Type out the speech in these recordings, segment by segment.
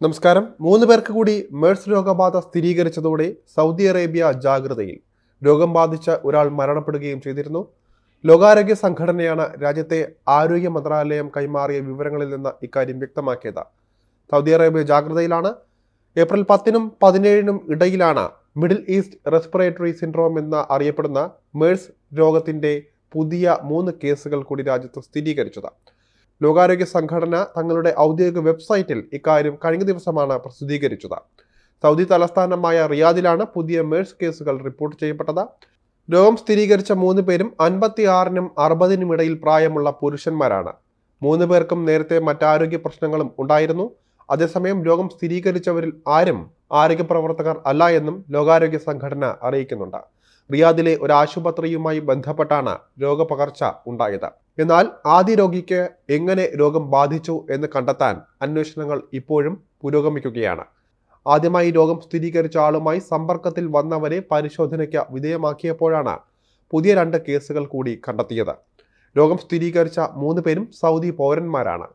നമസ്കാരം. മൂന്ന് പേർക്ക് കൂടി മേഴ്സ് രോഗബാധ സ്ഥിരീകരിച്ചതോടെ സൗദി അറേബ്യ ജാഗ്രതയിൽ. രോഗം ബാധിച്ച ഒരാൾ മരണപ്പെടുകയും ചെയ്തിരുന്നു. ലോകാരോഗ്യ സംഘടനയാണ് രാജ്യത്തെ ആരോഗ്യ മന്ത്രാലയം കൈമാറിയ വിവരങ്ങളിൽ നിന്ന് ഇക്കാര്യം വ്യക്തമാക്കിയത്. Saudi Arabia ജാഗ്രതയിലാണ്. ഏപ്രിൽ പത്തിനും പതിനേഴിനും ഇടയിലാണ് മിഡിൽ ഈസ്റ്റ് റെസ്പിറേറ്ററി സിൻഡ്രോം എന്ന് അറിയപ്പെടുന്ന മേഴ്സ് രോഗത്തിന്റെ പുതിയ മൂന്ന് കേസുകൾ കൂടി രാജ്യത്ത് സ്ഥിരീകരിച്ചത്. ലോകാരോഗ്യ സംഘടന തങ്ങളുടെ ഔദ്യോഗിക വെബ്സൈറ്റിൽ ഇക്കാര്യം കഴിഞ്ഞ ദിവസമാണ് പ്രസിദ്ധീകരിച്ചത്. സൗദി തലസ്ഥാനമായ റിയാദിലാണ് പുതിയ മേഴ്സ് കേസുകൾ റിപ്പോർട്ട് ചെയ്യപ്പെട്ടത്. രോഗം സ്ഥിരീകരിച്ച മൂന്ന് പേരും അൻപത്തിയാറിനും അറുപതിനും ഇടയിൽ പ്രായമുള്ള പുരുഷന്മാരാണ്. മൂന്ന് പേർക്കും നേരത്തെ മറ്റാരോഗ്യ പ്രശ്നങ്ങളും ഉണ്ടായിരുന്നു. അതേസമയം രോഗം സ്ഥിരീകരിച്ചവരിൽ ആരും ആരോഗ്യ പ്രവർത്തകർ അല്ല എന്നും ലോകാരോഗ്യ സംഘടന അറിയിക്കുന്നുണ്ട്. റിയാദിലെ ഒരു ആശുപത്രിയുമായി ബന്ധപ്പെട്ടാണ് രോഗപകർച്ച ഉണ്ടായത്. എന്നാൽ ആദ്യ രോഗിക്ക് എങ്ങനെ രോഗം ബാധിച്ചു എന്ന് കണ്ടെത്താൻ അന്വേഷണങ്ങൾ ഇപ്പോഴും പുരോഗമിക്കുകയാണ്. ആദ്യമായി രോഗം സ്ഥിരീകരിച്ച ആളുമായി സമ്പർക്കത്തിൽ വന്നവരെ പരിശോധനയ്ക്ക് വിധേയമാക്കിയപ്പോഴാണ് പുതിയ രണ്ട് കേസുകൾ കൂടി കണ്ടെത്തിയത്. രോഗം സ്ഥിരീകരിച്ച മൂന്ന് പേരും സൗദി പൗരന്മാരാണ്.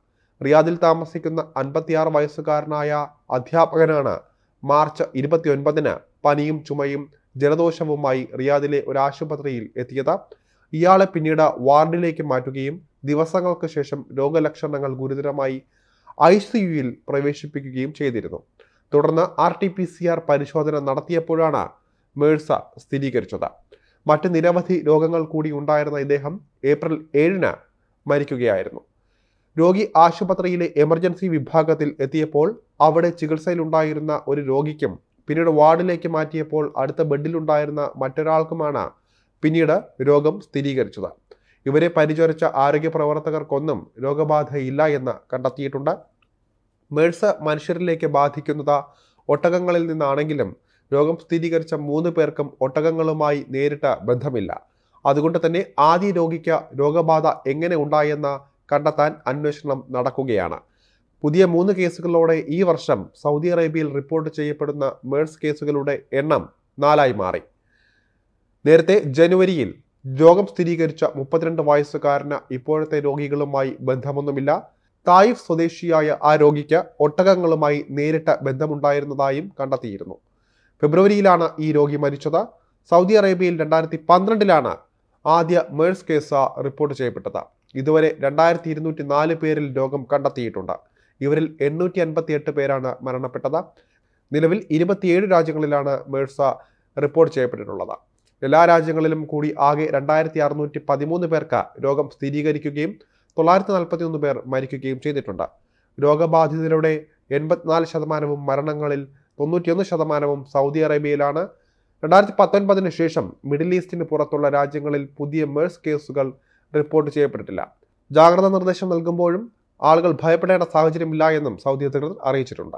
റിയാദിൽ താമസിക്കുന്ന അൻപത്തിയാറ് വയസ്സുകാരനായ അധ്യാപകനാണ് മാർച്ച് ഇരുപത്തിയൊൻപതിന് പനിയും ചുമയും ജലദോഷവുമായി റിയാദിലെ ഒരു ആശുപത്രിയിൽ എത്തിയത്. ഇയാളെ പിന്നീട് വാർഡിലേക്ക് മാറ്റുകയും ദിവസങ്ങൾക്ക് ശേഷം രോഗലക്ഷണങ്ങൾ ഗുരുതരമായി ഐ സിയുയിൽ പ്രവേശിപ്പിക്കുകയും ചെയ്തിരുന്നു. തുടർന്ന് R T P C R പരിശോധന നടത്തിയപ്പോഴാണ് മേഴ്സ സ്ഥിരീകരിച്ചത്. മറ്റ് നിരവധി രോഗങ്ങൾ കൂടി ഉണ്ടായിരുന്ന ഇദ്ദേഹം ഏപ്രിൽ ഏഴിന് മരിക്കുകയായിരുന്നു. രോഗി ആശുപത്രിയിലെ എമർജൻസി വിഭാഗത്തിൽ എത്തിയപ്പോൾ അവിടെ ചികിത്സയിലുണ്ടായിരുന്ന ഒരു രോഗിക്കും പിന്നീട് വാർഡിലേക്ക് മാറ്റിയപ്പോൾ അടുത്ത ബെഡിലുണ്ടായിരുന്ന മറ്റൊരാൾക്കുമാണ് പിന്നീട് രോഗം സ്ഥിരീകരിച്ചത്. ഇവരെ പരിചരിച്ച ആരോഗ്യ പ്രവർത്തകർക്കൊന്നും രോഗബാധയില്ല എന്ന് കണ്ടെത്തിയിട്ടുണ്ട്. മേഴ്സ് മനുഷ്യരിലേക്ക് ബാധിക്കുന്നത് ഒട്ടകങ്ങളിൽ നിന്നാണെങ്കിലും രോഗം സ്ഥിരീകരിച്ച മൂന്ന് പേർക്കും ഒട്ടകങ്ങളുമായി നേരിട്ട് ബന്ധമില്ല. അതുകൊണ്ട് തന്നെ ആദ്യ രോഗിക്ക് രോഗബാധ എങ്ങനെ ഉണ്ടായെന്ന് കണ്ടെത്താൻ അന്വേഷണം നടക്കുകയാണ്. പുതിയ മൂന്ന് കേസുകളോടെ ഈ വർഷം സൗദി അറേബ്യയിൽ റിപ്പോർട്ട് ചെയ്യപ്പെടുന്ന മേഴ്സ് കേസുകളുടെ എണ്ണം നാലായി മാറി. നേരത്തെ ജനുവരിയിൽ രോഗം സ്ഥിരീകരിച്ച മുപ്പത്തിരണ്ട് വയസ്സുകാരന് ഇപ്പോഴത്തെ രോഗികളുമായി ബന്ധമൊന്നുമില്ല. തായിഫ് സ്വദേശിയായ ആ രോഗിക്ക് ഒട്ടകങ്ങളുമായി നേരിട്ട് ബന്ധമുണ്ടായിരുന്നതായും കണ്ടെത്തിയിരുന്നു. ഫെബ്രുവരിയിലാണ് ഈ രോഗി മരിച്ചത്. സൗദി അറേബ്യയിൽ രണ്ടായിരത്തി പന്ത്രണ്ടിലാണ് ആദ്യ മേഴ്സ് കേസ് റിപ്പോർട്ട് ചെയ്യപ്പെട്ടത്. ഇതുവരെ രണ്ടായിരത്തി ഇരുന്നൂറ്റി നാല് പേരിൽ രോഗം കണ്ടെത്തിയിട്ടുണ്ട്. ഇവരിൽ എണ്ണൂറ്റി അൻപത്തി എട്ട് പേരാണ് മരണപ്പെട്ടത്. നിലവിൽ ഇരുപത്തിയേഴ് രാജ്യങ്ങളിലാണ് മേഴ്സ റിപ്പോർട്ട് ചെയ്യപ്പെട്ടിട്ടുള്ളത്. എല്ലാ രാജ്യങ്ങളിലും കൂടി ആകെ രണ്ടായിരത്തി അറുന്നൂറ്റി പതിമൂന്ന് പേർക്ക് രോഗം സ്ഥിരീകരിക്കുകയും തൊള്ളായിരത്തി നാൽപ്പത്തി ഒന്ന് പേർ മരിക്കുകയും ചെയ്തിട്ടുണ്ട്. രോഗബാധിതരുടെ എൺപത്തിനാല് ശതമാനവും മരണങ്ങളിൽ തൊണ്ണൂറ്റിയൊന്ന് ശതമാനവും സൗദി അറേബ്യയിലാണ്. രണ്ടായിരത്തി പത്തൊൻപതിന് ശേഷം മിഡിൽ ഈസ്റ്റിന് പുറത്തുള്ള രാജ്യങ്ങളിൽ പുതിയ മേഴ്സ് കേസുകൾ റിപ്പോർട്ട് ചെയ്യപ്പെട്ടിട്ടില്ല. ജാഗ്രതാ നിർദ്ദേശം നൽകുമ്പോഴും ആളുകൾ ഭയപ്പെടേണ്ട സാഹചര്യമില്ല എന്നും സൗദി അധികൃതർ അറിയിച്ചിട്ടുണ്ട്.